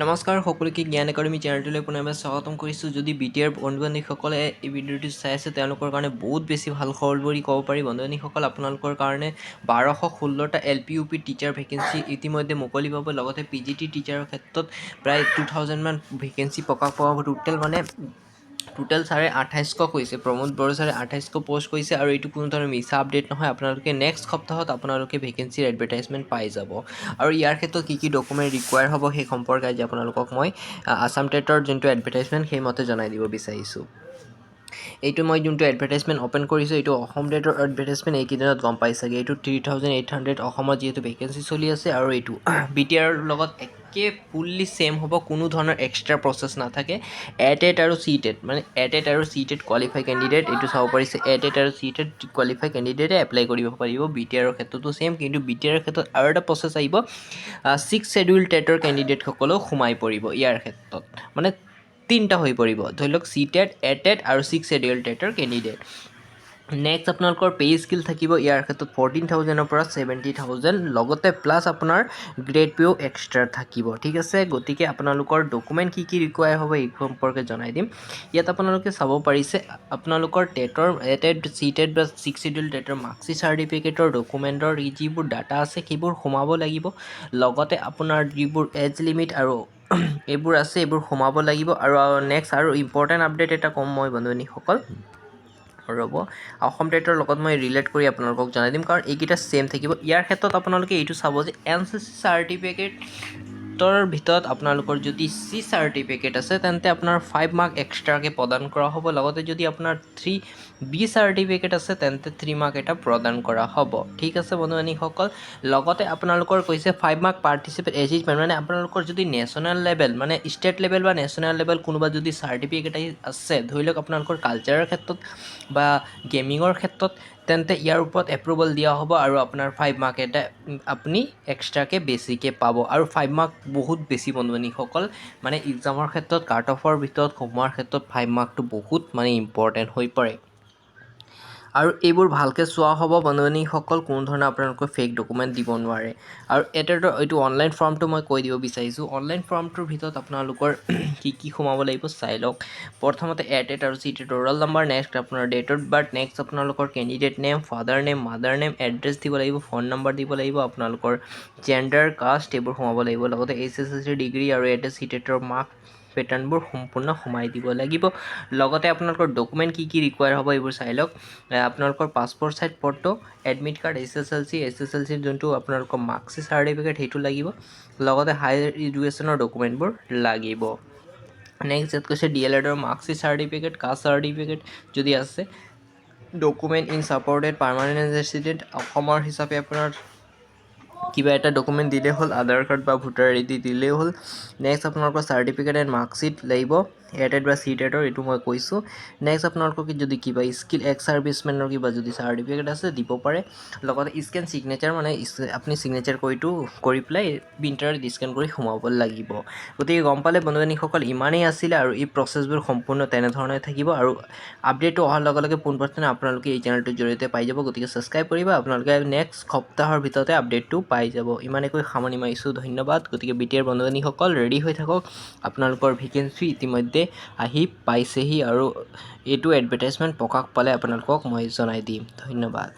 নমস্কাৰ, সকলোকে জ্ঞান একাডেমি চেনেলটোলৈ পুনৰবাৰ স্বাগতম কৰিছোঁ। যদি বি টি আৰ বন্ধু বান্ধৱীসকলে এই ভিডিঅ'টো চাই আছে, তেওঁলোকৰ কাৰণে বহুত বেছি ভালো খবৰ বুলি ক'ব পাৰি। বন্ধু বান্ধৱীসকল আপোনালোকৰ কাৰণে বাৰশ ষোল্লটা L P U P teacher vacancy ইতিমধ্যে মুকলি পাব। লগতে পি জি টি টিচাৰৰ ক্ষেত্ৰত প্ৰায় টু থাউজেণ্ডমান ভেকেঞ্চি প্ৰকাশ পোৱা হ'ব। টোটেল মানে টোটেল চাৰে আঠাইছশ কৈছে প্ৰমোদ বড়ো ছাৰে আঠাইছশ পষ্ট কৰিছে আৰু এইটো কোনো ধৰণৰ মিছা আপডেট নহয়। আপোনালোকে নেক্সট সপ্তাহত আপোনালোকে ভেকেঞ্চিৰ এডভাৰটাইজমেণ্ট পাই যাব। আৰু ইয়াৰ ক্ষেত্ৰত কি কি ডকুমেণ্ট ৰিকুৱায়াৰ হ'ব সেই সম্পৰ্কে আজি আপোনালোকক মই আছাম টেটৰ যোনটো এডভাৰটাইজমেণ্ট সেইমতে জনাই দিব বিচাৰিছোঁ। এইটো মই যোনটো এডভাৰটাইজমেণ্ট অ'পেন কৰিছোঁ, এইটো অসম ডেটৰ এডভাৰটাইজমেণ্ট এইকেইদিনত গম পাই চাগে এইটো থ্ৰী থাউজেণ্ড এইট হাণ্ড্ৰেড অসমত যিহেতু ভেকেঞ্চি চলি আছে আৰু এইটো বি টি আৰৰ লগত একে ফুল্লি ছেইম হ'ব, কোনো ধৰণৰ এক্সট্ৰা প্ৰচেছ নাথাকে এ টেট আৰু চি টেট মানে এ টেট আৰু চি টেট কোৱালিফাই কেণ্ডিডেট এইটো চাব পাৰিছে। এ টেট আৰু চি টেট কোৱালিফাই কেণ্ডিডেটে এপ্লাই কৰিব পাৰিব। বি টি আৰৰ ক্ষেত্ৰতো ছেইম কিন্তু বি টি আৰৰ ক্ষেত্ৰত আৰু এটা প্ৰচেছ আহিব। ছিক্স শ্বেডিউল টেটৰ কেণ্ডিডেটসকলেও সোমাই পৰিব ইয়াৰ ক্ষেত্ৰত। মানে তিনিটা হৈ পৰিব। ধৰি লওক চি টেট এ টেট আৰু ছিক্স শ্বেডিউল টেটৰ কেণ্ডিডেট নেক্সট আপোনালোকৰ পে' স্কিল থাকিব। ইয়াৰ ক্ষেত্ৰত ফৰ্টিন থাউজেণ্ডৰ পৰা ছেভেণ্টি থাউজেণ্ড লগতে প্লাছ আপোনাৰ গ্ৰেড পে'ও এক্সট্ৰা থাকিব। ঠিক আছে? গতিকে আপোনালোকৰ ডকুমেণ্ট কি কি ৰিকুৱায়াৰ হ'ব, এই সম্পৰ্কে জনাই দিম। ইয়াত আপোনালোকে চাব পাৰিছে, আপোনালোকৰ টেটৰ টেট চি টেট বা ছিক্স শ্বেডিউল টেটৰ মাৰ্কশ্বিট চাৰ্টিফিকেটৰ ডকুমেণ্টৰ যিবোৰ ডাটা আছে, সেইবোৰ সোমাব লাগিব। লগতে আপোনাৰ যিবোৰ এজ লিমিট আৰু এইবোৰ আছে, এইবোৰ সোমাব লাগিব। আৰু নেক্সট আৰু ইম্পৰ্টেণ্ট আপডেট এটা ক'ম মই বন্ধুসকল ৰ'ব অসম টেটৰ লগত মই ৰিলেট কৰি আপোনালোকক জনাই দিম, কাৰণ এইকেইটা ছেইম থাকিব। ইয়াৰ ক্ষেত্ৰত আপোনালোকে এইটো চাব যে এন চি চি চাৰ্টিফিকেটৰ ভিতৰত আপোনালোকৰ যদি চি চাৰ্টিফিকেট আছে, তেন্তে আপোনাৰ ফাইভ মাৰ্ক এক্সট্ৰাকৈ প্ৰদান কৰা হ'ব। লগতে যদি আপোনাৰ থ্ৰী বি চাৰ্টিফিকেট আছে, তেন্তে থ্ৰী মাৰ্ক এটা প্ৰদান কৰা হ'ব। ঠিক আছে বন্ধু বান্ধৱীসকল লগতে আপোনালোকৰ কৈছে ফাইভ মাৰ্ক পাৰ্টিচিপেট এচিভমেণ্ট মানে আপোনালোকৰ যদি নেশ্যনেল লেভেল মানে ষ্টেট লেভেল বা নেশ্যনেল লেভেল কোনোবা যদি চাৰ্টিফিকেট আছে, ধৰি লওক আপোনালোকৰ কালচাৰৰ ক্ষেত্ৰত বা গেমিঙৰ ক্ষেত্ৰত তেন্তে ইয়াৰ ওপৰত এপ্ৰুভেল দিয়া হ'ব আৰু আপোনাৰ ফাইভ মাৰ্ক এটা আপুনি এক্সট্ৰাকৈ বেছিকৈ পাব। আৰু ফাইভ মাৰ্ক বহুত বেছি বন্ধু বান্ধৱীসকল মানে এক্সামৰ ক্ষেত্ৰত কাট অফৰ ভিতৰত সোমোৱাৰ ক্ষেত্ৰত ফাইভ মাৰ্কটো বহুত মানে ইম্পৰ্টেণ্ট হৈ পৰে। আৰু এইবোৰ ভালকৈ চোৱা হ'ব বন্ধু কোনো ধৰণৰ আপোনালোকে ফেক ডকুমেণ্ট দিব নোৱাৰে। আৰু এটাতো এইটো অনলাইন ফৰ্মটো মই কৈ দিব বিচাৰিছোঁ। অনলাইন ফৰ্মটোৰ ভিতৰত আপোনালোকৰ কি কি সোমাব লাগিব চাই লওক। প্ৰথমতে এ আৰু C TET roll number next আপোনাৰ ডেট অফ বাৰ্থ নেক্সট আপোনালোকৰ candidate name father name mother name address দিব লাগিব ফোন নম্বৰ দিব লাগিব, আপোনালোকৰ জেণ্ডাৰ কাষ্ট এইবোৰ সোমাব লাগিব। লগতে H S S C degree আৰু এ টেট চি মাৰ্ক পেটাৰ্ণবোৰ সম্পূৰ্ণ সোমাই দিব লাগিব। লগতে আপোনালোকৰ ডকুমেণ্ট কি কি ৰিকুৱায়াৰ হ'ব এইবোৰ চাই লওক। আপোনালোকৰ passport size photo admit card H S L C H S L চিৰ যোনটো আপোনালোকৰ মাৰ্কশ্বিট চাৰ্টিফিকেট সেইটো লাগিব। লগতে হায়াৰ এডুকেশ্যনৰ ডকুমেণ্টবোৰ লাগিব। নেক্সট ইয়াত কৈছে ডি এল এডৰ মাৰ্কশ্বিট চাৰ্টিফিকেট কাষ্ট চাৰ্টিফিকেট যদি আছে document in supported permanent resident অসমৰ হিচাপে আপোনাৰ কিবা এটা ডকুমেণ্ট দিলেই হ'ল, আধাৰ কাৰ্ড বা ভোটাৰ আই ডি দিলেই হ'ল। নেক্সট আপোনালোকৰ চাৰ্টিফিকেট এণ্ড মাৰ্কশ্বিট লাগিব। এ বা চি টেটৰ এইটো মই কৈছোঁ। নেক্সট আপোনালোকৰ কি যদি কিবা স্কিল এক্স ছাৰ্ভিচমেনৰ কিবা যদি চাৰ্টিফিকেট আছে, দিব পাৰে। লগতে স্কেন ছিগনেচাৰ মানে আপুনি ছিগনেচাৰ কৰিটো কৰি পেলাই প্ৰিণ্টাৰত স্কেন কৰি সোমাব লাগিব। গতিকে গম পালে বন্ধু বান্ধৱীসকল ইমানেই আছিলে আৰু এই প্ৰচেছবোৰ সম্পূৰ্ণ তেনেধৰণে থাকিব। আৰু আপডেটটো অহাৰ লগে লগে পোনপ্ৰথমে আপোনালোকে এই চেনেলটোৰ জৰিয়তে পাই যাব। গতিকে ছাবস্ক্ৰাইব কৰিব, আপোনালোকে নেক্সট সপ্তাহৰ ভিতৰতে আপডেটটো পাই যাব। ইমানেকৈ সামৰণি মাৰিছোঁ, ধন্যবাদ। গতিকে বি টি আৰ বন্ধু বান্ধৱীসকল ৰেডি হৈ থাকক। আপোনালোকৰ ভেকেঞ্চি ইতিমধ্যে আহি পাইছেহি আৰু এইটো এডভাৰটাইজমেণ্ট প্ৰকাশ পালে আপোনালোকক মই জনাই দিম। ধন্যবাদ।